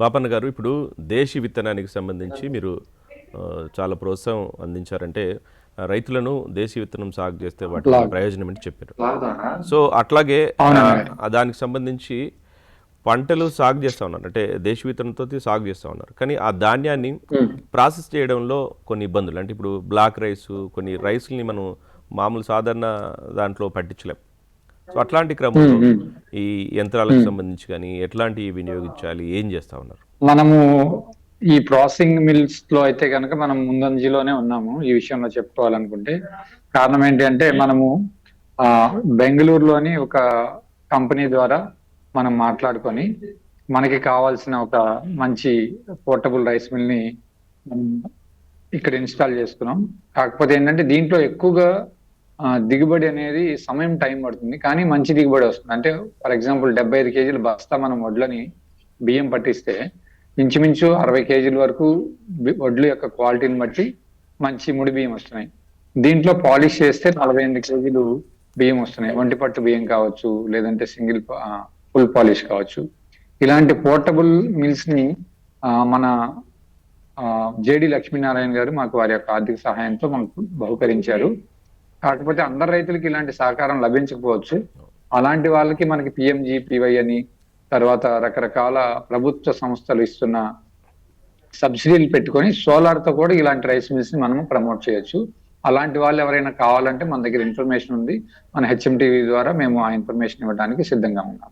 బాపన్న గారు ఇప్పుడు దేశీ విత్తనానికి సంబంధించి మీరు చాలా ప్రోత్సాహం అందించారంటే రైతులను దేశీ విత్తనం సాగు చేస్తే వాటి ప్రయోజనం అని చెప్పారు? సో అట్లాగే దానికి సంబంధించి పంటలు సాగు చేస్తూ ఉన్నారు. అంటే దేశీ విత్తనంతో సాగు చేస్తూ ఉన్నారు. కానీ ఆ ధాన్యాన్ని ప్రాసెస్ చేయడంలో కొన్ని ఇబ్బందులు. అంటే ఇప్పుడు బ్లాక్ రైస్ కొన్ని రైస్ని మనం మామూలు సాధారణ దాంట్లో పట్టించలేం. సో అట్లాంటి క్రమంలో ఈ యంత్రాలకు సంబంధించి కానీ ఎట్లాంటివి వినియోగించాలి? ఏం చేస్తా ఉన్నారు? మనము ఈ ప్రాసెసింగ్ మిల్స్లో అయితే కనుక మనం ముందంజలోనే ఉన్నాము ఈ విషయంలో చెప్పుకోవాలనుకుంటే. కారణం ఏంటి అంటే మనము ఆ బెంగళూరులోని ఒక కంపెనీ ద్వారా మనం మాట్లాడుకొని మనకి కావాల్సిన ఒక మంచి పోర్టబుల్ రైస్ మిల్ని ఇక్కడ ఇన్స్టాల్ చేసుకున్నాం. కాకపోతే ఏంటంటే దీంట్లో ఎక్కువగా దిగుబడి అనేది సమయం టైం పడుతుంది కానీ మంచి దిగుబడి వస్తుంది. అంటే ఫర్ ఎగ్జాంపుల్ డెబ్బై ఐదు కేజీల బస్తా మనం వడ్లని బియ్యం పట్టిస్తే ఇంచుమించు అరవై కేజీల వరకు వడ్లు యొక్క క్వాలిటీని బట్టి మంచి ముడి బియ్యం వస్తున్నాయి. దీంట్లో పాలిష్ చేస్తే నలభై ఎనిమిది కేజీలు బియ్యం వస్తున్నాయి. ఒంటి పట్టు బియ్యం కావచ్చు లేదంటే సింగిల్ ఫుల్ పాలిష్ కావచ్చు. ఇలాంటి పోర్టబుల్ మిల్స్ని ఆ, మన జేడి లక్ష్మీనారాయణ గారు మాకు వారి యొక్క ఆర్థిక సహాయంతో మనకు బహుకరించారు. కాకపోతే అందరు రైతులకి ఇలాంటి సహకారం లభించకపోవచ్చు. అలాంటి వాళ్ళకి మనకి పిఎంజీ పివై అని తర్వాత రకరకాల ప్రభుత్వ సంస్థలు ఇస్తున్న సబ్సిడీలు పెట్టుకొని సోలార్తో కూడా ఇలాంటి రైస్ మిల్స్ని మనము ప్రమోట్ చేయొచ్చు. అలాంటి వాళ్ళు ఎవరైనా కావాలంటే మన దగ్గర ఇన్ఫర్మేషన్ ఉంది. మన హెచ్ఎం టీవీ ద్వారా మేము ఆ ఇన్ఫర్మేషన్ ఇవ్వడానికి సిద్ధంగా ఉన్నాం.